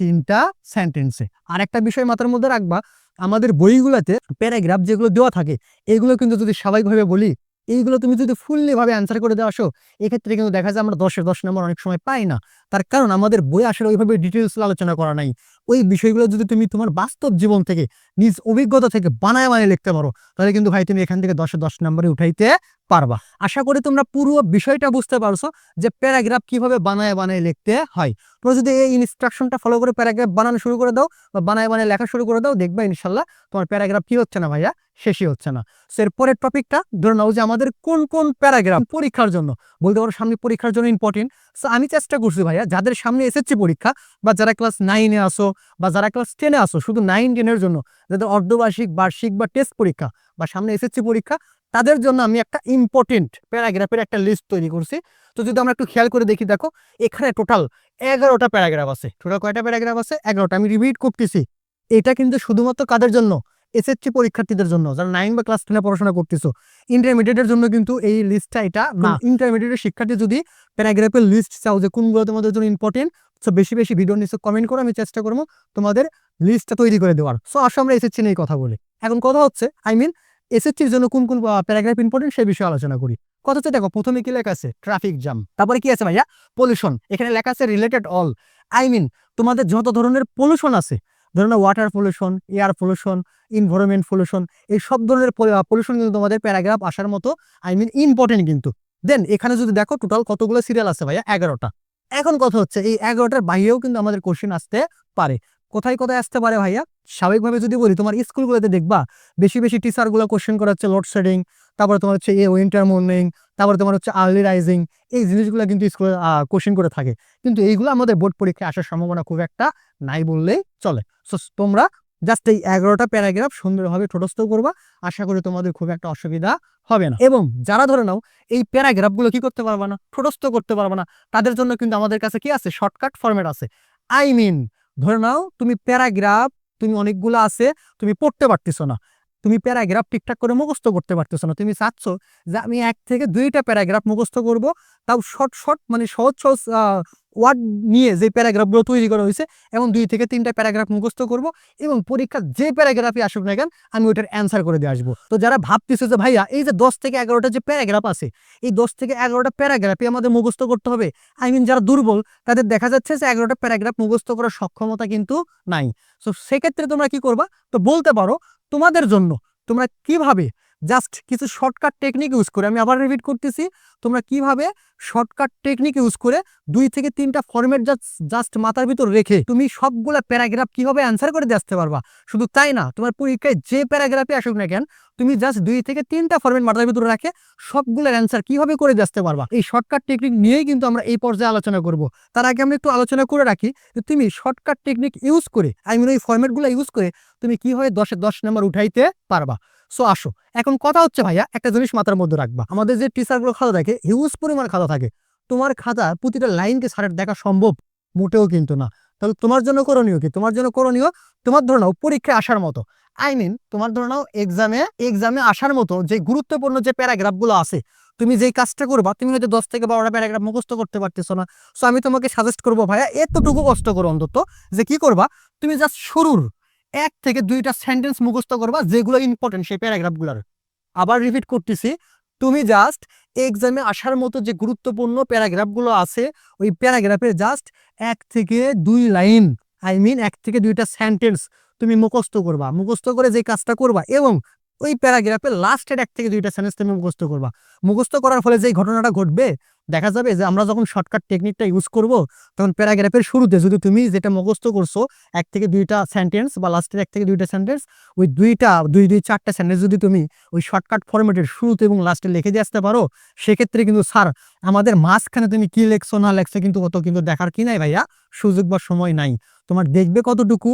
তিনটা সেন্টেন্সে আর একটা বিষয় মাথার মধ্যে রাখবা, আমাদের বইগুলোতে প্যারাগ্রাফ যেগুলো দেওয়া থাকে, এগুলো কিন্তু যদি স্বাভাবিকভাবে বলি এইগুলো তুমি যদি ফুললি ভাবে অ্যান্সার করে দেওয়া আসো। এক্ষেত্রে কিন্তু দেখা যায় আমরা দশের দশ নম্বর অনেক সময় পাই না। তার কারণ আমাদের বই আসলে ওইভাবে ডিটেলস আলোচনা করা নাই। ওই বিষয়গুলো যদি তুমি তোমার বাস্তব জীবন থেকে, নিজ অভিজ্ঞতা থেকে বানায় বানিয়ে লিখতে পারো, তাহলে কিন্তু ভাই তুমি এখান থেকে দশে দশ নম্বরে উঠাইতে পারবা। আশা করি তোমরা পুরো বিষয়টা বুঝতে পারছ যে প্যারাগ্রাফ কীভাবে বানায় বানায় লিখতে হয়। তোমরা যদি এই ইনস্ট্রাকশনটা ফলো করে প্যারাগ্রাফ বানানো শুরু করে দাও বা বানায় বানায় লেখা শুরু করে দাও, দেখবা ইনশাল্লাহ তোমার প্যারাগ্রাফ কি হচ্ছে না ভাইয়া? শেষই হচ্ছে না। সো এর পরের টপিকটা ধরে নাও যে আমাদের কোন কোন প্যারাগ্রাফ পরীক্ষার জন্য, বলতে পারো সামনে পরীক্ষার জন্য ইম্পর্টেন্ট সো আমি চেষ্টা করছি ভাইয়া, যাদের সামনে এসেছে পরীক্ষা বা যারা ক্লাস নাইনে আসো বা যারা ক্লাস টেনে আসো শুধু নাইন টেনের জন্য, যাদের অর্ধবার্ষিক, বার্ষিক বা টেস্ট পরীক্ষা বা সামনে এসেছে পরীক্ষা তাদের জন্য আমি একটা ইম্পর্টেন্ট প্যারাগ্রাফের একটা লিস্ট তৈরি করছি। তো যদি আমরা একটু খেয়াল করে দেখি দেখো এখানে টোটাল এগারোটা প্যারাগ্রাফ আছে। টোটাল কয়টা প্যারাগ্রাফ আছে? এগারোটা। আমি রিপিট করতেছি। এটা কিন্তু শুধুমাত্র কাদের জন্য? এসএসসি পরীক্ষার্থীদের জন্য। যারা নাইন বা ক্লাস টেনে পড়াশোনা করতেছো ইন্টারমিডিয়েটের জন্য কিন্তু এই লিস্টটা এটা না। ইন্টারমিডিয়েটের শিক্ষার্থী যদি প্যারাগ্রাফের লিস্ট চাও যে কোনগুলো তোমাদের জন্য ইম্পর্টেন্ট সো বেশি বেশি ভিডিও নিচে কমেন্ট করো আমি চেষ্টা করব তোমাদের লিস্টটা তৈরি করে দেওয়ার। সো আসো আমরা এসএসসি নিয়ে কথা বলি। এখন কথা হচ্ছে আই মিন এসএসসির জন্য কোন কোন প্যারাগ্রাফ ইম্পর্টেন্ট সেই বিষয়ে আলোচনা করি। কথা হচ্ছে, দেখো, প্রথমে কি লেখা আছে? ট্রাফিক জ্যাম তারপরে কি আছে ভাইয়া? পলিউশন এখানে লেখা আছে রিলেটেড অল আই মিন তোমাদের যত ধরনের পলিউশন আছে, ধরো না water pollution air pollution environment pollution এই সব ধরনের পলিউশন কিন্তু তোমাদের প্যারাগ্রাফ আসার মতো আই মিন ইম্পর্টেন্ট কিন্তু। দেন এখানে যদি দেখো টোটাল কতগুলো সিরিয়াল আছে ভাইয়া? এগারোটা। এখন কথা হচ্ছে, এই এগারোটার বাইরেও কিন্তু আমাদের কোশ্চেন আসতে পারে। কোথায় কোথায় আসতে পারে ভাইয়া? স্বাভাবিকভাবে যদি বলি, তোমার স্কুলগুলোতে দেখবা, বেশি বেশি টিচারগুলো কোশ্চেন করা হচ্ছে লোডশেডিং তারপরে তোমার হচ্ছে এ উইন্টার মর্নিং তারপরে তোমার হচ্ছে আর্লি রাইজিং এই জিনিসগুলো কিন্তু স্কুলে কোশ্চেন করে থাকে। কিন্তু এইগুলো আমাদের বোর্ড পরীক্ষায় আসার সম্ভাবনা খুব একটা নাই বললেই চলে। সো তোমরা জাস্ট এই এগারোটা প্যারাগ্রাফ সুন্দরভাবে ঠোটস্থ করবা, আশা করি তোমাদের খুব একটা অসুবিধা হবে না। এবং যারা ধরে নাও, এই প্যারাগ্রাফগুলো কি করতে পারবে না, ঠোটস্থ করতে পারবে না, তাদের জন্য কিন্তু আমাদের কাছে কি আছে? শর্টকাট ফরম্যাট আছে। আই মিন ধরে নাও তুমি প্যারাগ্রাফ তুমি অনেকগুলো আছে তুমি পড়তে পারতেছো না। তুমি প্যারাগ্রাফ ঠিকঠাক করে মুখস্থ করতে পারতেছো না। তুমি চাচ্ছ যে আমি এক থেকে দুইটা প্যারাগ্রাফ মুখস্থ করব, তাও শর্ট শর্ট মানে সহজ সহজ ওয়ার্ড নিয়ে যে প্যারাগ্রাফগুলো তৈরি করা হয়েছে, এবং দুই থেকে তিনটা প্যারাগ্রাফ মুখস্থ করব, এবং পরীক্ষা যে প্যারাগ্রাফই আসুক না কেন, আমি ওইটার অ্যান্সার করে দিয়ে আসব। তো যারা ভাবতেছে যে, ভাইয়া, এই যে দশ থেকে এগারোটা যে প্যারাগ্রাফ আছে, এই দশ থেকে এগারোটা প্যারাগ্রাফই আমাদের মুখস্থ করতে হবে? আই মিন যারা দুর্বল, তাদের দেখা যাচ্ছে যে এগারোটা প্যারাগ্রাফ মুখস্থ করার সক্ষমতা কিন্তু নাই। সো সেক্ষেত্রে তোমরা কি করবা? তো বলতে পারো তোমাদের জন্য। তোমরা কীভাবে জাস্ট কিছু শর্টকাট টেকনিক ইউজ করে, আমি আবার রিপিট করতেছি। তোমরা কীভাবে শর্টকাট টেকনিক ইউজ করে দুই থেকে তিনটা ফর্মেট জাস্ট মাথার ভিতর রেখে তুমি সবগুলা প্যারাগ্রাফ কীভাবে অ্যান্সার করে আসতে পারবা? শুধু তাই না, তোমার পরীক্ষায় যে প্যারাগ্রাফে আসুক না কেন, তুমি জাস্ট দুই থেকে তিনটা ফর্মেট মাথার ভিতরে রাখে সবগুলোর অ্যান্সার কীভাবে করে আসতে পারবা? এই শর্টকাট টেকনিক নিয়েই কিন্তু আমরা এই পর্যায়ে আলোচনা করব। তার আগে আমরা একটু আলোচনা করে রাখি যে তুমি শর্টকাট টেকনিক ইউজ করে আই মিন ওই ফর্মেটগুলো ইউজ করে তুমি কীভাবে দশে, দশ নাম্বার উঠাইতে পারবা? সো আসো। এখন কথা হচ্ছে, ভাইয়া, একটা জিনিস মাথার মধ্যে রাখবা। আমাদের যে টিচারগুলো খাতা থাকে হিউজ পরিমাণ খাতা থাকে। তোমার খাতা প্রতিটা লাইনকে সারের দেখা সম্ভব, মোটেও কিন্তু না। তাহলে তোমার জন্য করণীয় কি? তোমার জন্য করণীয়, তোমার ধরে নাও পরীক্ষায় আসার মতো। আই মিন তোমার ধরে নাও এক্সামে এক্সামে আসার মতো যে গুরুত্বপূর্ণ যে প্যারাগ্রাফগুলো আছে, তুমি যেই কাজটা করবা, তুমি হয়তো দশ থেকে বারোটা প্যারাগ্রাফ মুখস্থ করতে পারতেছো না। সো আমি তোমাকে সাজেস্ট করব, ভাইয়া, এতটুকু কষ্ট করো অন্তত যে কি করবা? তুমি জাস্ট শুরুর এক থেকে দুইটা সেন্টেন্স মুখস্থ করবা, যেগুলো ইম্পর্টেন্ট সেই প্যারাগ্রাফগুলোর আবার রিপিট করতেছি, তুমি জাস্ট এক্সামে আসার মতো যে গুরুত্বপূর্ণ প্যারাগ্রাফগুলো আছে, ওই প্যারাগ্রাফের জাস্ট এক থেকে দুই লাইন আই মিন এক থেকে দুইটা সেন্টেন্স তুমি মুখস্থ করবা। মুখস্থ করে যে কাজটা করবা এবং ওই প্যারাগ্রাফের লাস্টের এক থেকে দুইটা সেন্টেন্স তুমি মুখস্থ করবা। মুখস্থ করার ফলে যে ঘটনাটা ঘটবে দেখা যাবে যে আমরা যখন শর্টকাট টেকনিকটা ইউজ করব, তখন প্যারাগ্রাফের শুরুতে যদি তুমি যেটা মুখস্থ করছ, এক থেকে দুইটা সেন্টেন্স বা লাস্টের এক থেকে দুইটা সেন্টেন্স ওই দুইটা, দুই দুই, চারটা সেন্টেন্স যদি তুমি ওই শর্টকাট ফরম্যাটের শুরুতে এবং লাস্টে লিখে দিয়ে আসতে পারো, সেক্ষেত্রে কিন্তু স্যার আমাদের মাঝখানে তুমি কি লেখছো না লেখছো কিন্তু অত কিন্তু দেখার কি নাই ভাইয়া, সুযোগ বা সময় নাই। তোমার দেখবে কতটুকু?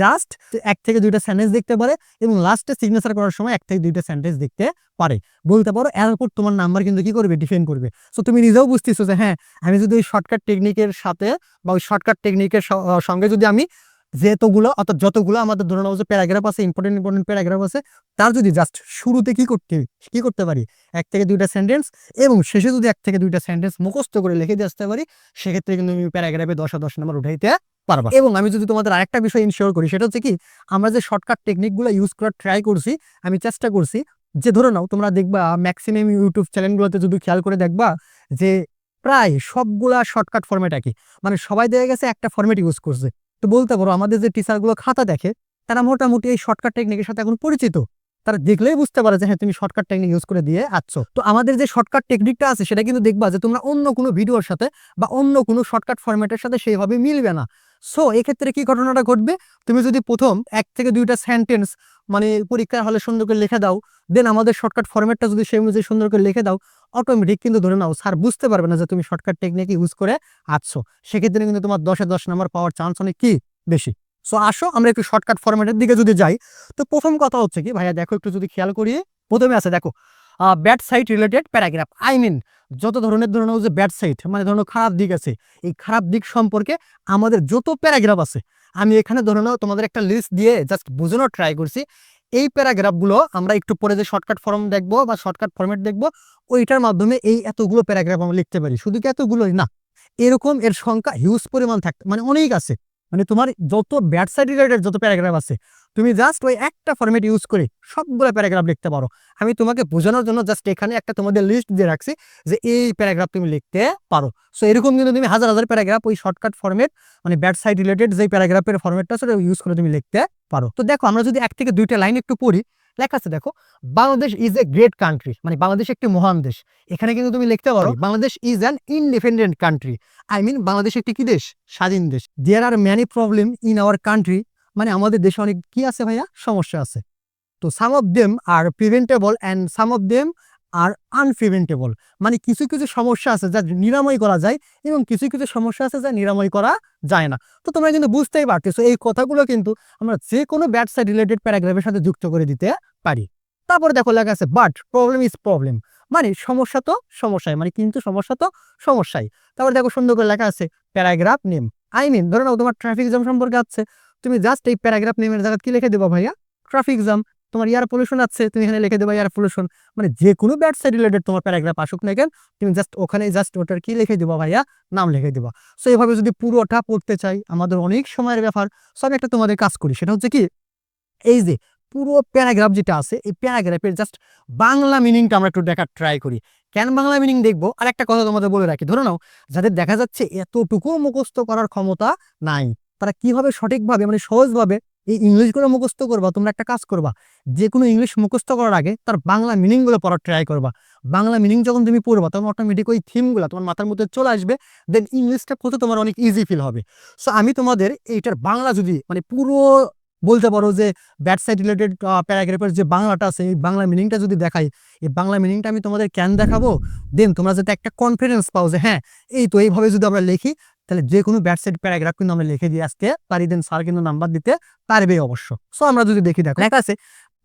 জাস্ট এক থেকে দুইটা সেন্টেন্স দেখতে পারে এবং লাস্টে সিগনেচার করার সময় এক থেকে দুইটা সেন্টেন্স দেখতে পারে। বলতে পারো, এরপর তোমার নাম্বার কিন্তু কি করবে? ডিফেন্ড করবে। সো তুমি নিজেও বুঝতেছো যে হ্যাঁ আমি যদি ওই শর্টকাট টেকনিকের সাথে বা ওই শর্টকাট টেকনিকের সঙ্গে যদি আমি যেতগুলো অর্থাৎ যতগুলো আমাদের ধরে নেওয়া যে প্যারাগ্রাফ আছে ইম্পর্টেন্ট ইম্পর্টেন্ট প্যারাগ্রাফ আছে, তার যদি জাস্ট শুরুতে কি করতে কি করতে পারি? এক থেকে দুইটা সেন্টেন্স এবং শেষে যদি এক থেকে দুইটা সেন্টেন্স মুখস্থ করে লিখে দিয়ে আসতে পারি, সেক্ষেত্রে কিন্তু আমি প্যারাগ্রাফে দশ দশ নম্বর উঠাইতে পারবা। এবং আমি যদি তোমাদের আরেকটা বিষয় ইনশিওর করি, সেটা হচ্ছে কি, আমরা যে শর্টকাট টেকনিকগুলো ইউজ করার ট্রাই করছি, আমি চেষ্টা করছি যে ধরে নাও তোমরা দেখবা ম্যাক্সিমাম ইউটিউব চ্যানেলগুলোতে যদি খেয়াল করে দেখবা যে প্রায় সবগুলা শর্টকাট ফরম্যাট একই। মানে সবাই দেখা গেছে একটা ফরম্যাট ইউজ করছে। তো বলতে পারো আমাদের যে টিচারগুলো খাতা দেখে, তারা মোটামুটি এই শর্টকাট টেকনিকের সাথে এখন পরিচিত। তারা দেখলেই বুঝতে পারে যে হ্যাঁ তুমি শর্টকাট টেকনিক ইউজ করে দিয়ে আচ্ছ তো আমাদের যে শর্টকাট টেকনিকটা আছে, সেটা কিন্তু দেখবা যে তোমরা অন্য কোনো ভিডিওর সাথে বা অন্য কোনো শর্টকাট ফরম্যাটের সাথে সেইভাবে মিলবে না। সো এক্ষেত্রে কি ঘটনাটা ঘটবে? তুমি যদি প্রথম এক থেকে দুইটা সেন্টেন্স মানে পরীক্ষার হলে সুন্দর করে লিখে দাও দেন আমাদের শর্টকাট ফরম্যাটটা যদি সেই অনুযায়ী সুন্দর করে লিখে দাও অটোমেটিক কিন্তু ধরে নাও স্যার বুঝতে পারবে না যে তুমি শর্টকাট টেকনিক ইউজ করে আছো। সেক্ষেত্রে কিন্তু তোমার দশে দশ নাম্বার পাওয়ার চান্স অনেক কি? বেশি। সো আসো, আমরা একটু শর্টকাট ফরম্যাটের দিকে যদি যাই, তো প্রথম কথা হচ্ছে কি, ভাইয়া দেখো একটু যদি খেয়াল করি প্রথমে আছে, দেখো bad side related paragraph I mean যত ধরনের ধরনের যে ব্যাড সাইট মানে ধরনের খারাপ দিক আছে, এই খারাপ দিক সম্পর্কে আমাদের যত প্যারাগ্রাফ আছে, আমি এখানে ধরে নাও তোমাদের একটা লিস্ট দিয়ে জাস্ট বোঝানোর ট্রাই করছি। এই প্যারাগ্রাফগুলো আমরা একটু পরে যে শর্টকাট ফর্ম দেখব বা শর্টকাট ফর্মেট দেখব, ওইটার মাধ্যমে এই এতগুলো প্যারাগ্রাফ আমরা লিখতে পারি। শুধু কি এতগুলোই? না। এরকম এর সংখ্যা হিউজ পরিমাণ থাকতে মানে অনেক আছে। মানে তোমার যত ব্যাড সাইড রিলেটেড যত প্যারাগ্রাফ আছে, তুমি জাস্ট ওই একটা ফর্মেট ইউজ করে সবগুলো প্যারাগ্রাফ লিখতে পারো। আমি তোমাকে বোঝানোর জন্য জাস্ট এখানে একটা তোমাদের লিস্ট দিয়ে রাখছি যে এই প্যারাগ্রাফ তুমি লিখতে পারো। সো এরকম কিন্তু তুমি হাজার হাজার প্যারাগ্রাফ ওই শর্টকাট ফর্মেট মানে ব্যাড সাইড রিলেটেড যে প্যারাগ্রাফের ফর্মেটটা সেটা ইউজ করে তুমি লিখতে পারো। তো দেখো, আমরা যদি এক থেকে দুইটা লাইন একটু পড়ি লেখা আছে, দেখো, Bangladesh is a great country মানে বাংলাদেশ একটি মহান দেশ। এখানে কিন্তু তুমি লিখতে পারো, Bangladesh is an independent country I mean Bangladesh একটি কি দেশ? স্বাধীন দেশ। There are many problem in our country মানে আমাদের দেশে অনেক কি আছে ভাইয়া? সমস্যা আছে। তো some of them are preventable and some of them are unpreventable মানে কিছু কিছু সমস্যা আছে যা নিরাময় করা যায় এবং কিছু কিছু সমস্যা আছে যা নিরাময় করা যায় না। তো তোমরা কিন্তু বুঝতেই পারতেছো, এই কথাগুলো কিন্তু আমরা যে কোনো ব্যাড সাইড রিলেটেড প্যারাগ্রাফের সাথে যুক্ত করে দিতে পারি। তারপরে দেখো লেখা আছে বাট প্রবলেম ইজ প্রবলেম মানে সমস্যা তো সমস্যায় মানে কিন্তু সমস্যা তো সমস্যাই। তারপরে দেখো সুন্দর করে লেখা আছে প্যারাগ্রাফ নেম আই মিন ধরো নাও তোমার ট্রাফিক জ্যাম সম্পর্কে আছে। তুমি জাস্ট এই প্যারাগ্রাফ নেমের জায়গা কি লিখে দেবো ভাইয়া? ট্রাফিক জ্যাম তোমার এয়ার পলিউশন আছে, তুমি এখানে লিখে দেবো এয়ার পলিউশন মানে যে কোনো ব্যাড সাইড রিলেটেড তোমার প্যারাগ্রাফ আসুক না কেন, তুমি জাস্ট ওখানে জাস্ট ওটার কি লিখে দিবা ভাইয়া? নাম লিখে দিবা। সো এইভাবে যদি পুরোটা পড়তে চাই, আমাদের অনেক সময়ের ব্যাপার। সো আমি একটা তোমাদের কাজ করি, সেটা হচ্ছে কি, এই যে পুরো প্যারাগ্রাফ যেটা আছে, এই প্যারাগ্রাফের জাস্ট বাংলা মিনিংটা আমরা একটু দেখার ট্রাই করি। কেন বাংলা মিনিং দেখব? আর একটা কথা তোমাদের বলে রাখি, ধরে নাও, যাদের দেখা যাচ্ছে এতটুকু মুখস্থ করার ক্ষমতা নাই, তারা কীভাবে সঠিকভাবে মানে সহজভাবে এই ইংলিশগুলো মুখস্থ করবা, তোমরা একটা কাজ করবা যে কোনো ইংলিশ মুখস্থ করার আগে তার বাংলা মিনিংগুলো পড়ার ট্রাই করবা। বাংলা মিনিং যখন তুমি পড়বা, তখন অটোমেটিক ওই থিমগুলো তোমার মাথার মধ্যে চলে আসবে দেন ইংলিশটা পড়তে তোমার অনেক ইজি ফিল হবে। সো আমি তোমাদের এইটার বাংলা যদি মানে পুরো বলতে পারো যে ব্যাড সাইড রিলেটেড প্যারাগ্রাফের যে বাংলাটা আছে, এই বাংলা মিনিংটা যদি দেখাই, এই বাংলা মিনিংটা আমি তোমাদের কেন দেখাবো? দেন তোমরা যাতে একটা কনফিডেন্স পাও যে হ্যাঁ এই তো এইভাবে যদি আমরা লিখি তাহলে যে কোনো ব্যাড সাইড প্যারাগ্রাফ কিন্তু আমরা লিখে দিয়ে আসতে পারি দেন স্যার কিন্তু নাম্বার দিতে পারবে অবশ্য। সো আমরা যদি দেখি, দেখো, লেখা আছে,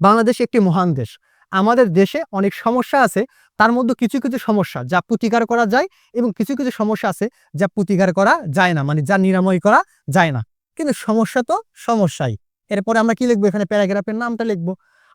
বাংলাদেশ একটি মহান দেশ। আমাদের দেশে অনেক সমস্যা আছে, তার মধ্যে কিছু কিছু সমস্যা যা প্রতিকার করা যায় এবং কিছু কিছু সমস্যা আছে যা প্রতিকার করা যায় না মানে যা নিরাময় করা যায় না। কিন্তু সমস্যা তো সমস্যাই। এরপরে আমরা কি লিখব? এখানে প্যারাগ্রাফের নামটা লিখব।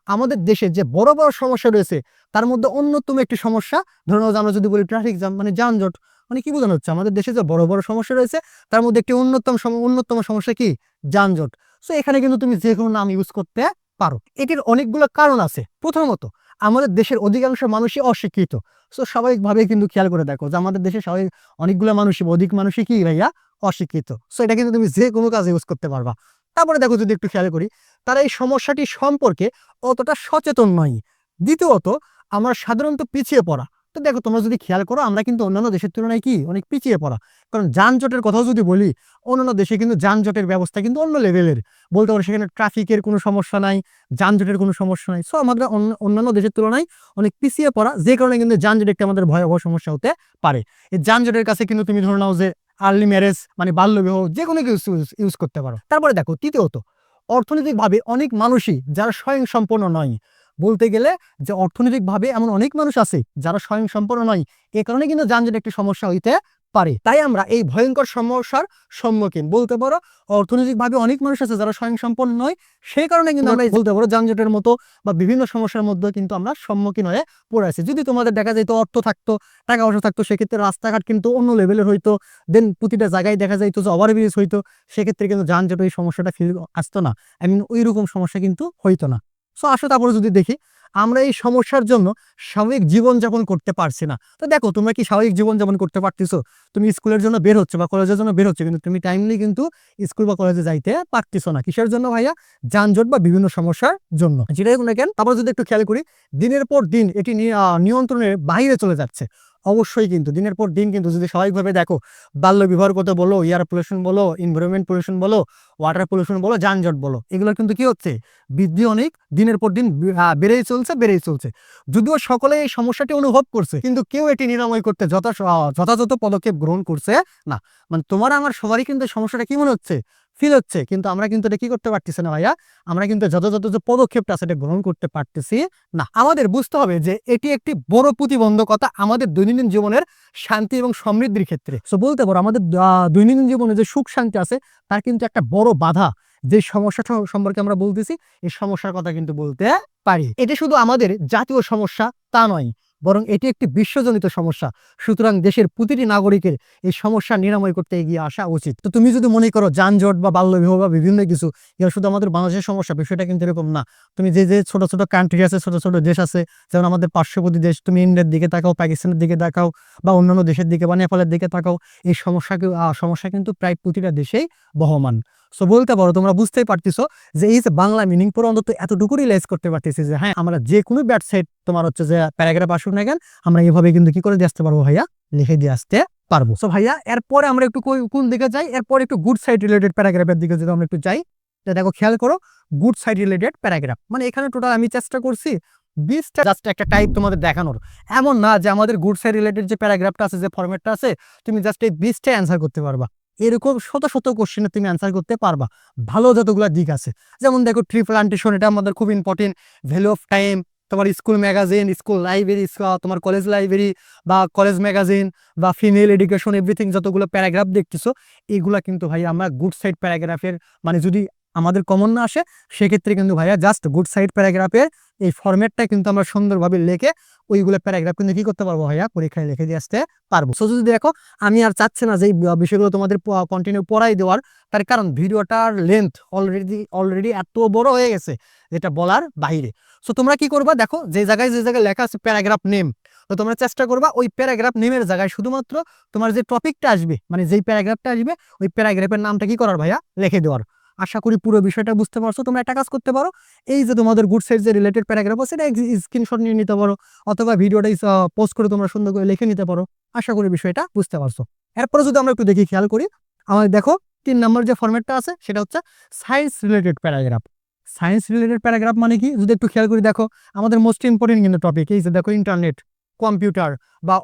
আমাদের দেশে যে বড় বড় সমস্যা রয়েছে, তার মধ্যে অন্যতম একটি সমস্যা, ধরুন আমরা যদি বলি ট্রাফিক জ্যাম মানে যানজট মানে কি বোঝানো হচ্ছে? আমাদের দেশে যে বড় বড় সমস্যা রয়েছে, তার মধ্যে একটি অন্যতম অন্যতম সমস্যা কি? যানজট। সো এখানে কিন্তু তুমি যে কোনো নাম ইউজ করতে পারো। এটির অনেকগুলো কারণ আছে। প্রথমত, আমাদের দেশের অধিকাংশ মানুষই অশিক্ষিত। সো স্বাভাবিকভাবে কিন্তু খেয়াল করে দেখো যে আমাদের দেশে স্বাভাবিক অনেকগুলো মানুষই, অধিক মানুষই কি ভাইয়া? অশিক্ষিত। সো এটা কিন্তু তুমি যে কোনো কাজে ইউজ করতে পারবা। তারপরে দেখো যদি একটু খেয়াল করি, তারা এই সমস্যাটি সম্পর্কে অতটা সচেতন নয়। দ্বিতীয়ত, আমরা সাধারণত পিছিয়ে পড়া। তো দেখো তোমরা যদি খেয়াল করো, আমরা কিন্তু অন্যান্য দেশের তুলনায় কি অনেক পিছিয়ে পড়া। কারণ যানজটের কথাও যদি বলি, অন্যান্য দেশে কিন্তু যানজটের ব্যবস্থা কিন্তু অন্য লেভেলের। বলতে পারো সেখানে ট্রাফিকের কোনো সমস্যা নাই, যানজটের কোনো সমস্যা নাই। সো আমাদের অন্য- অন্যান্য দেশের তুলনায় অনেক পিছিয়ে পড়া, যে কারণে কিন্তু যানজট একটা আমাদের ভয়াবহ সমস্যা হতে পারে। এই যানজটের কাছে কিন্তু তুমি ধরে নাও যে আর্লি ম্যারেজ মানে বাল্যবিবাহ, যে কোনো কিছু ইউজ করতে পারো। তারপরে দেখো, তৃতীয়ত, অর্থনৈতিকভাবে অনেক মানুষই যারা স্বয়ং সম্পন্ন নয় বলতে গেলে যে অর্থনৈতিকভাবে এমন অনেক মানুষ আছে যারা স্বয়ং সম্পন্ন নয়। এ কারণে কিন্তু যানজট একটি সমস্যা হইতে পারে। তাই আমরা এই ভয়ঙ্কর সমস্যার সম্মুখীন। বলতে পারো, অর্থনৈতিকভাবে অনেক মানুষ আছে যারা স্বয়ং সম্পন্ন নয়। সেই কারণে কিন্তু আমরা বলতে পারো, যানজটের মতো বা বিভিন্ন সমস্যার মধ্যে কিন্তু আমরা সম্মুখীন হয়ে পড়ে আছি। যদি তোমাদের দেখা যেত অর্থ থাকতো, টাকা পয়সা থাকতো, সেক্ষেত্রে রাস্তাঘাট কিন্তু অন্য লেভেলের হইতো। দেন প্রতিটা জায়গায় দেখা যাইতো যে ওভারব্রিজ হইতো। সেক্ষেত্রে কিন্তু যানজট এই সমস্যাটা ফিল আসতো না। আই মিন ওই রকম সমস্যা কিন্তু হইতো না। সো আসো তারপরে যদি দেখি, আমরা এই সমস্যার জন্য স্বাভাবিক জীবনযাপন করতে পারছি না। তো দেখো, তোমরা কি স্বাভাবিক জীবনযাপন করতে পারতেছো? তুমি স্কুলের জন্য বের হচ্ছে বা কলেজের জন্য বের হচ্ছে, কিন্তু তুমি টাইমলি কিন্তু স্কুল বা কলেজে যাইতে পারতেছো না। কিসের জন্য ভাইয়া? যানজট বা বিভিন্ন সমস্যার জন্য। যেটাই কোনো কেন, তারপর যদি একটু খেয়াল করি, দিনের পর দিন এটি নিয়ন্ত্রণের বাইরে চলে যাচ্ছে। অবশ্যই কিন্তু, দিনের পর দিন কিন্তু যদি স্বাভাবিকভাবে দেখো, বাল্য বিবাহের কথা বলো এয়ার পলিউশন বলো এনভায়রনমেন্ট পলিউশন বলো ওয়াটার পলিউশন বলো, যানজট বলো, এগুলো কিন্তু কি হচ্ছে? বৃদ্ধি অনেক, দিনের পর দিন বেড়েই চলছে বেড়েই চলছে। যদিও সকলে এই সমস্যাটি অনুভব করছে, কিন্তু কেউ এটি নিরাময় করতে যথা যথাযথ পদক্ষেপ গ্রহণ করছে না। মানে তোমার, আমার, সবারই কিন্তু সমস্যাটা কি মনে হচ্ছে? ফিল হচ্ছে। কিন্তু আমরা কিন্তু এটা কি করতে পারতেছি না ভাইয়া? আমরা কিন্তু যথাযথ যে পদক্ষেপটা সেটা গ্রহণ করতে পারতেছি না। আমাদের বুঝতে হবে যে এটি একটি বড় প্রতিবন্ধকতা আমাদের দৈনন্দিন জীবনের শান্তি এবং সমৃদ্ধির ক্ষেত্রে। সো বলতে পারো আমাদের দৈনন্দিন জীবনে যে সুখ শান্তি আছে, তার কিন্তু একটা বড় বাধা যে সমস্যাটা সম্পর্কে আমরা বলতেছি, এই সমস্যার কথা কিন্তু বলতে পারি। এটা শুধু আমাদের জাতীয় সমস্যা তা নয়। বরং এটি একটি বিশ্বজনিত সমস্যা। সুতরাং দেশের প্রতিটি নাগরিকের এই সমস্যা নিরাময় করতে এগিয়ে আসা উচিত। তো তুমি যদি মনে করো যানজট বা বাল্যবিবাহ বা বিভিন্ন কিছু এগুলো শুধু আমাদের বাংলাদেশের সমস্যা, বিষয়টা কিন্তু এরকম না। তুমি যে যে ছোট ছোট কান্ট্রি আছে, ছোট ছোট দেশ আছে, যেমন আমাদের পার্শ্ববর্তী দেশ, তুমি ইন্ডিয়ার দিকে তাকাও, পাকিস্তানের দিকে তাকাও, বা অন্যান্য দেশের দিকে, বা নেপালের দিকে তাকাও, এই সমস্যাকে সমস্যা কিন্তু প্রায় প্রতিটা দেশেই বহমান। সো বলতে পারো, তোমরা বুঝতেই পারতেছো যে এই যে বাংলা মিনিং পুরো অন্তত এতটুকু রিলাইজ করতে পারতেছি যে হ্যাঁ আমরা যে কোনো ব্যাট সাইড তোমার হচ্ছে যে প্যারাগ্রাফ আসুক না কেন, আমরা এভাবে কিন্তু কি করে দিয়ে আসতে পারব ভাইয়া? লিখে দিয়ে আসতে পারব। সো ভাইয়া, এরপরে আমরা একটু কোন দিকে যাই? এরপরে একটু গুড সাইড রিলেটেড প্যারাগ্রাফের দিকে যদি আমরা একটু যাই দেখো খেয়াল করো গুড সাইড রিলেটেড প্যারাগ্রাফ মানে এখানে টোটাল আমি চেষ্টা করছি বিশটা জাস্ট একটা টাইপ তোমাদের দেখানোর। এমন না যে আমাদের গুড সাইড রিলেটেড যে প্যারাগ্রাফটা আছে, যে ফরম্যাটটা আছে, তুমি জাস্ট এই বিশটাই অ্যান্সার করতে পারবা। এরকম শত শত কোশ্চেনে তুমি অ্যান্সার করতে পারবা। ভালো যতগুলো দিক আছে। যেমন দেখো ট্রি প্লান্টেশন এটা আমাদের খুব ইম্পর্টেন্ট ভ্যালু অফ টাইম তোমার স্কুল ম্যাগাজিন স্কুল লাইব্রেরি তোমার কলেজ লাইব্রেরি বা কলেজ ম্যাগাজিন বা ফিমেল এডুকেশন এভরিথিং যতগুলো প্যারাগ্রাফ দেখতেছো এইগুলা কিন্তু ভাই আমরা গুড সাইড প্যারাগ্রাফের মানে যদি আমাদের কমন না আসে, সেক্ষেত্রে কিন্তু ভাইয়া জাস্ট গুড সাইড প্যারাগ্রাফের এই ফরম্যাটটা কিন্তু আমরা সুন্দরভাবে লেখে ওইগুলো প্যারাগ্রাফ কিন্তু কি করতে পারব ভাইয়া? পরীক্ষায় লিখে দিয়ে আসতে পারব। সো যদি দেখো, আমি আর চাচ্ছি না যে বিষয়গুলো তোমাদের কন্টিনিউ পড়াই দেওয়ার, তার কারণ ভিডিওটার লেন্থ অলরেডি অলরেডি এত বড় হয়ে গেছে, যেটা বলার বাইরে। সো তোমরা কি করবা? দেখো, যে জায়গায় যে জায়গায় লেখা আছে প্যারাগ্রাফ নেম তো তোমরা চেষ্টা করবা ওই প্যারাগ্রাফ নেমের জায়গায় শুধুমাত্র তোমার যে টপিকটা আসবে মানে যেই প্যারাগ্রাফটা আসবে, ওই প্যারাগ্রাফের নামটা কি করার ভাইয়া? লিখে দেওয়ার। আশা করি পুরো বিষয়টা বুঝতে পারছ। তোমরা একটা কাজ করতে পারো, এই যে তোমাদের গুড সাইড যে রিলেটেড প্যারাগ্রাফ আছে, এটা স্ক্রিনশট নিয়ে নিতে পারো, অথবা ভিডিওটা পোস্ট করে তোমরা সুন্দর করে লিখে নিতে পারো। আশা করি বিষয়টা বুঝতে পারছ। এরপরে যদি আমরা একটু দেখি, খেয়াল করি আমার দেখো, তিন নম্বর যে ফরম্যাটটা আছে, সেটা হচ্ছে science related paragraph science related paragraph মানে কি? যদি একটু খেয়াল করি, দেখো, আমাদের মোস্ট ইম্পর্টেন্ট কিন্তু টপিক এই যে দেখো ইন্টারনেট কম্পিউটার বা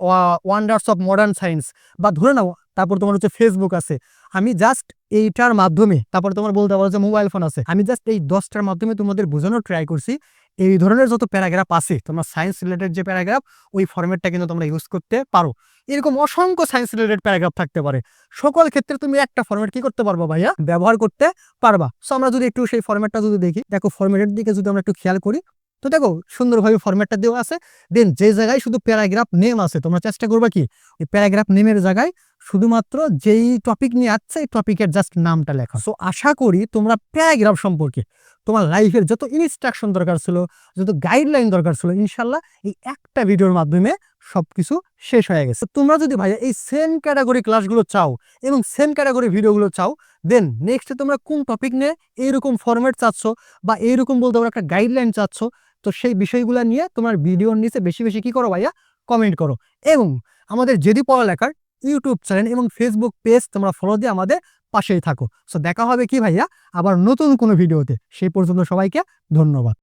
ওয়ান্ডার্স অফ মডার্ন সায়েন্স বা, ধরে নাও তারপর তোমার হচ্ছে ফেসবুক আছে। আমি জাস্ট এইটার মাধ্যমে, তারপর তোমার বলতে পারো যে মোবাইল ফোন আছে। আমি জাস্ট এই দশটার মাধ্যমে তোমাদের বোঝানোর ট্রাই করছি। এই ধরনের যত প্যারাগ্রাফ আছে, তোমার সায়েন্স রিলেটেড যে প্যারাগ্রাফ ওই ফরম্যাটটা কিন্তু তোমরা ইউজ করতে পারো। এরকম অসংখ্য সায়েন্স রিলেটেড প্যারাগ্রাফ থাকতে পারে। সকল ক্ষেত্রে তুমি একটা ফরম্যাট কি করতে পারবা ভাইয়া? ব্যবহার করতে পারবা। সো আমরা যদি একটু সেই ফরম্যাটটা যদি দেখি, দেখো ফর্মেটের দিকে যদি আমরা একটু খেয়াল করি, তো দেখো সুন্দরভাবে ফরম্যাটটা দেওয়া আছে। দেন যে জায়গায় শুধু প্যারাগ্রাফ নেম আছে, তোমরা চেষ্টা করবা কি? ওই প্যারাগ্রাফ নেমের জায়গায় শুধুমাত্র যেই টপিক নিয়ে আসছে এই টপিকের জাস্ট নামটা লেখা। সো আশা করি তোমরা প্যারাগ্রাফ সম্পর্কে তোমার লাইফের যত ইনস্ট্রাকশন দরকার ছিল, যত গাইডলাইন দরকার ছিল ইনশাল্লাহ এই একটা ভিডিওর মাধ্যমে সব কিছু শেষ হয়ে গেছে। তোমরা যদি ভাইয়া এই সেম ক্যাটাগরি ক্লাসগুলো চাও এবং সেম ক্যাটাগরি ভিডিওগুলো চাও দেন নেক্সটে তোমরা কোন টপিক নিয়ে এইরকম ফরম্যাট চাচ্ছ বা এইরকম বলতে পারো একটা গাইডলাইন চাচ্ছ, তো সেই বিষয়গুলো নিয়ে তোমার ভিডিওর নিচে বেশি বেশি কি করো ভাইয়া? কমেন্ট করো। এবং আমাদের যেদি পড়ালেখার ইউটিউব চ্যানেল এবং ফেসবুক পেজ তোমরা ফলো দিয়ে আমাদের পাশেই থাকো। সো দেখা হবে কি ভাইয়া? আবার নতুন কোনো ভিডিওতে সেই পর্যন্ত সবাইকে ধন্যবাদ।